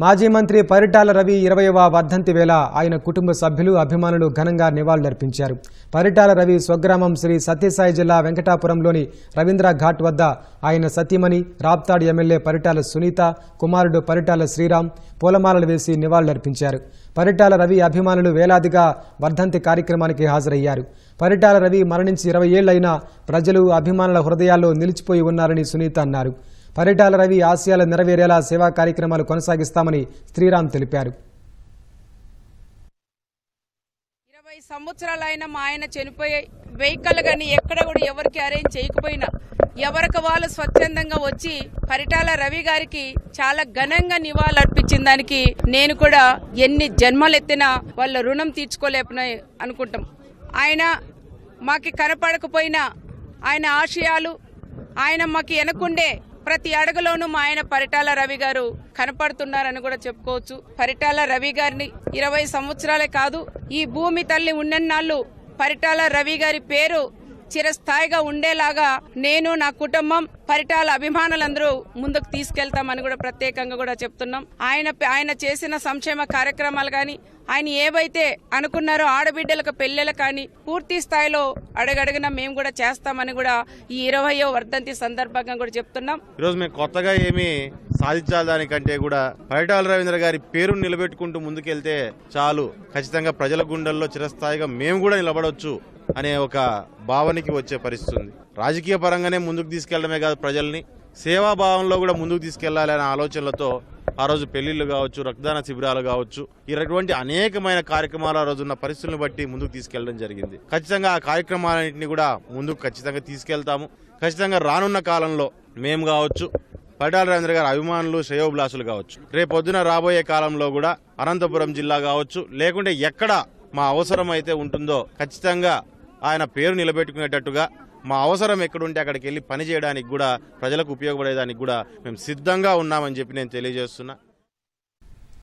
మాజీ మంత్రి పరిటాల రవి ఇరవైవ వర్ధంతి వేళ ఆయన కుటుంబ సభ్యులు అభిమానులు ఘనంగా నివాళులర్పించారు. పరిటాల రవి స్వగ్రామం శ్రీ సత్యసాయి జిల్లా వెంకటాపురంలోని రవీంద్ర ఘాట్ వద్ద ఆయన సతీమణి రాప్తాడ్ ఎమ్మెల్యే పరిటాల సునీత కుమారుడు పరిటాల శ్రీరామ్ పూలమాలలు వేసి నివాళులర్పించారు. పరిటాల రవి అభిమానులు వేలాదిగా వర్ధంతి కార్యక్రమానికి హాజరయ్యారు. పరిటాల రవి మరణించి ఇరవై ఏళ్ళైనా ప్రజలు అభిమానుల హృదయాల్లో నిలిచిపోయి ఉన్నారని సునీత అన్నారు. పరిటాల రవి ఆశయాలు నెరవేరేలా సేవా కార్యక్రమాలు కొనసాగిస్తామని శ్రీరామ్ తెలిపారు. ఇరవై సంవత్సరాలైన మా ఆయన చనిపోయే వెహికల్ కానీ ఎక్కడ కూడా ఎవరికి అరేంజ్ చేయకపోయినా ఎవరికి వాళ్ళు స్వచ్ఛందంగా వచ్చి పరిటాల రవి గారికి చాలా ఘనంగా నివాళులర్పించిన దానికి నేను కూడా ఎన్ని జన్మలు ఎత్తినా వాళ్ళ రుణం తీర్చుకోలేపని అనుకుంటాం. ఆయన మాకి కనపడకపోయినా ఆయన ఆశయాలు ఆయన మాకు వెనకుండే ప్రతి అడుగులోనూ మా ఆయన పరిటాల రవి గారు కనపడుతున్నారని కూడా చెప్పుకోవచ్చు. పరిటాల రవి గారిని ఇరవై సంవత్సరాలే కాదు ఈ భూమి తల్లి ఉన్నన్నాళ్ళు పరిటాల రవి గారి పేరు చిరస్థాయిగా ఉండేలాగా నేను నా కుటుంబం పరిటాల అభిమానులందరూ ముందుకు తీసుకెళ్తామని కూడా ప్రత్యేకంగా కూడా చెప్తున్నాం. ఆయన ఆయన చేసిన సంక్షేమ కార్యక్రమాలు కానీ ఆయన ఏవైతే అనుకున్నారో ఆడబిడ్డలకు పెళ్ళిళ్ళు కానీ పూర్తి స్థాయిలో అడగడగిన మేము కూడా చేస్తామని కూడా ఈ ఇరవయో వర్ధంతి సందర్భంగా కూడా చెప్తున్నాం. ఈరోజు మేము కొత్తగా ఏమి సాధించాలి దానికంటే కూడా పరిటాల రవీంద్ర గారి పేరును నిలబెట్టుకుంటూ ముందుకెళ్తే చాలు. ఖచ్చితంగా ప్రజల గుండెల్లో చిరస్థాయిగా మేము కూడా నిలబడవచ్చు అనే ఒక భావనకి వచ్చే పరిస్థితి ఉంది. రాజకీయ పరంగానే ముందుకు తీసుకెళ్ళడమే కాదు ప్రజల్ని. సేవాభావంలో కూడా ముందుకు తీసుకెళ్ళాలి అనే ఆలోచనలతో ఆ రోజు పెళ్ళిళ్ళు కావచ్చు రక్తదాన శిబిరాలు కావచ్చు ఇటువంటి అనేకమైన కార్యక్రమాలు ఆ రోజు ఉన్న పరిస్థితులను బట్టి ముందుకు తీసుకెళ్ళడం జరిగింది. ఖచ్చితంగా ఆ కార్యక్రమాలన్నింటినీ కూడా ముందుకు ఖచ్చితంగా తీసుకెళ్తాము. ఖచ్చితంగా రానున్న కాలంలో మేము కావచ్చు పడాల రవీంద్ర గారి అభిమానులు శ్రేయోభిలాసులు కావచ్చు రేపు పొద్దున రాబోయే కాలంలో కూడా అనంతపురం జిల్లా కావచ్చు లేకుంటే ఎక్కడ మా అవసరం అయితే ఉంటుందో ఖచ్చితంగా ఆయన పేరు నిలబెట్టుకునేటట్టుగా మా అవసరం ఎక్కడుంటే అక్కడికి వెళ్ళి పని చేయడానికి కూడా ప్రజలకు ఉపయోగపడేదానికి కూడా మేము సిద్ధంగా ఉన్నామని చెప్పి నేను తెలియజేస్తున్నా.